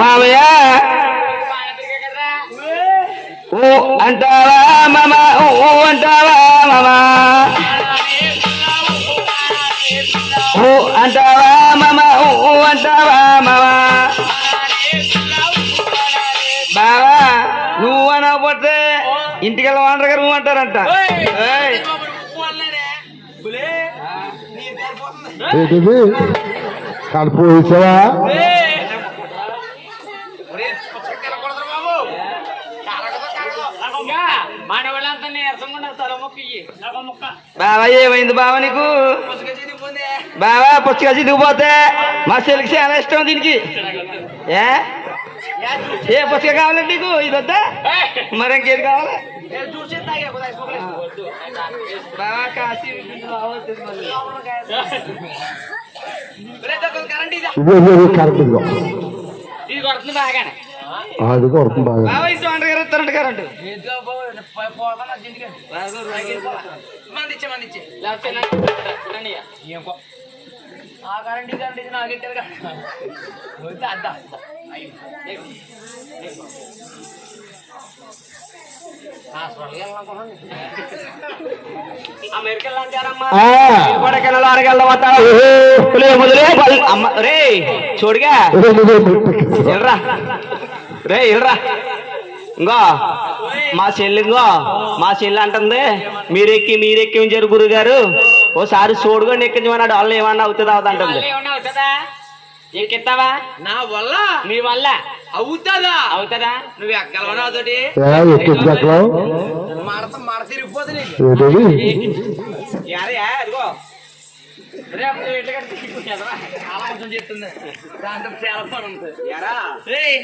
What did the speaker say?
మామయ్య! ఓ అంటావా మామ? ఓ అంటావా మామ? ఓ అంటావా మామ? ఓ అంటావా మామ? బావా నువ్వు అనకపోతే ఇంటికి వెళ్ళమంటారు కదా నువ్వు అంటారంట. ఏంటిది? కడుపు వేసావా? బావా ఏమైంది బావా నీకు? బావా పుచ్చగా దిగిపోతే మా చెల్లికి చాలా ఇష్టం దీనికి. ఏ? ఏ పుచ్చక కావాలండి నీకు? ఇది వద్దా? మరి ఇంకేది కావాలి? బావా కాశీ വലിയൊരു കറണ്ടില്ല അത് പുറത്തും ഭാഗം കറണ്ട് കറണ്ട് రే చూడుగా ఎల్రా రే ఎల్రా ఇంకో మా చెల్లి ఇంకో మా చెల్లి అంటుంది మీరెక్కి మీరెక్కి ఉంచారు గురువు గారు ఓసారి చూడుకోండి ఎక్కించమన్నాడు వాళ్ళు ఏమన్నా అవుతుంది అవుతుంటుంది మళ్ళీ ఎక్కిస్తావా నా వల్ల? మీ వల్ల. అవుతుందా? అవుతుందా? నువ్వు ఎక్కలవనా అదొకటి? మడత తిరిగిపోతుంది. అదిగో. రేపు ఇట్లా? చాలా చెప్తుంది. దాంతో చాలా పని? రేయ్,